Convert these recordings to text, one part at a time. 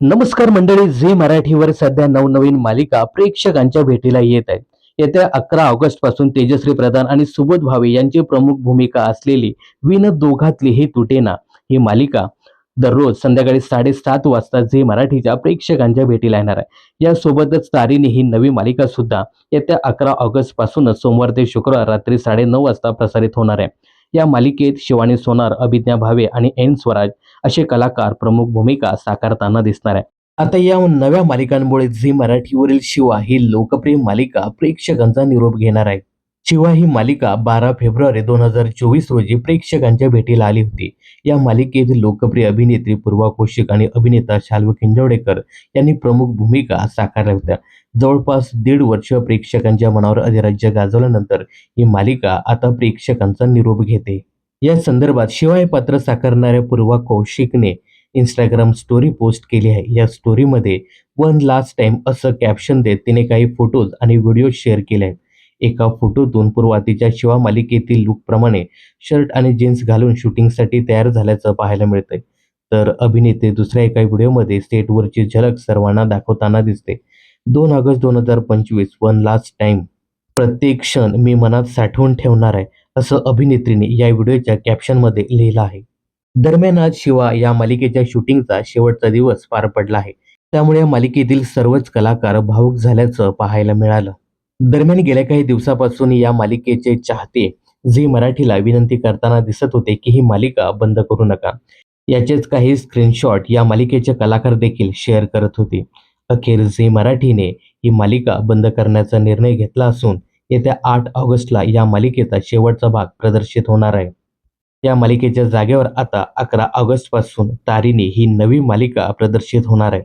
नमस्कार मंडळी झी मराठीवर सध्या नवनवीन मालिका प्रेक्षकांच्या भेटीला येत आहेत. येत्या अकरा ऑगस्टपासून तेजश्री प्रधान आणि सुबोध भावे यांची प्रमुख भूमिका असलेली विन दोघातली ही तुटेना ही मालिका दररोज संध्याकाळी साडेसात वाजता झी मराठीच्या प्रेक्षकांच्या भेटीला येणार आहे. यासोबतच तारीने ही नवी मालिका सुद्धा येत्या अकरा ऑगस्ट पासूनच सोमवार ते शुक्रवार रात्री साडेनऊ वाजता प्रसारित होणार आहे. या मालिकेत शिवानी सोनार अभिज्ञा भावे आणि एन स्वराज असे कलाकार प्रमुख भूमिका साकारताना दिसणार आहे. आता या नव्या मालिकांमुळे झी मराठीवरील शिवा ही लोकप्रिय मालिका प्रेक्षकांचा निरोप घेणार आहे. शिवाय ही मालिका बारा फेब्रुवारी दोन हजार चोवीस रोजी प्रेक्षकांच्या भेटीला आली होती. या मालिकेत लोकप्रिय अभिनेत्री पूर्वा कौशिक आणि अभिनेता शाल्व किंजवडेकर यांनी प्रमुख भूमिका साकारल्या होत्या. जवळपास दीड वर्ष प्रेक्षकांच्या मनावर अधिराज्य गाजवल्यानंतर ही मालिका आता प्रेक्षकांचा निरोप घेते. या संदर्भात शिवाय पात्र साकारणाऱ्या पूर्वा कौशिकने इंस्टाग्राम स्टोरी पोस्ट केली आहे. या स्टोरीमध्ये वन लास्ट टाइम असं कॅप्शन देत तिने काही फोटोज आणि व्हिडिओ शेअर केले आहेत. एका फोटोतून पूर्वातीच्या शिवा मालिकेतील लुकप्रमाणे शर्ट आणि जीन्स घालून शूटिंगसाठी तयार झाल्याचं पाहायला मिळतंय. तर अभिनेते दुसऱ्या एका व्हिडिओमध्ये सेटवरची झलक सर्वांना दाखवताना दिसते. दोन ऑगस्ट दोन हजार पंचवीस वन लास्ट टाइम प्रत्येक क्षण मी मनात साठवून ठेवणार आहे असं अभिनेत्रीने या व्हिडिओच्या कॅप्शनमध्ये लिहिलं आहे. दरम्यान आज शिवा या मालिकेच्या शूटिंगचा शेवटचा दिवस पार पडला आहे. त्यामुळे या मालिकेतील सर्वच कलाकार भावुक झाल्याचं पाहायला मिळालं. दरम्यान गेल्या काही दिवसापासून या मालिकेचे चाहते झी मराठीला विनंती करताना दिसत होते की ही मालिका बंद करू नका. याचेच काही स्क्रीनशॉट या मालिकेचे कलाकार देखील शेअर करत होते. अखेर झी मराठीने ही मालिका बंद करण्याचा निर्णय घेतला असून येत्या आठ ऑगस्टला या मालिकेचा शेवटचा भाग प्रदर्शित होणार आहे. या मालिकेच्या जागेवर आता अकरा ऑगस्टपासून तारिणी ही नवी मालिका प्रदर्शित होणार आहे.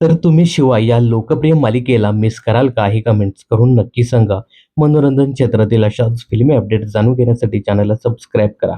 तर तुम्ही शिवाय या लोकप्रिय मालिकेला मिस कराल का हे कमेंट्स करून नक्की सांगा. मनोरंजन क्षेत्रातील अशाच फिल्मी अपडेट जाणून घेण्यासाठी चॅनलला सबस्क्राईब करा.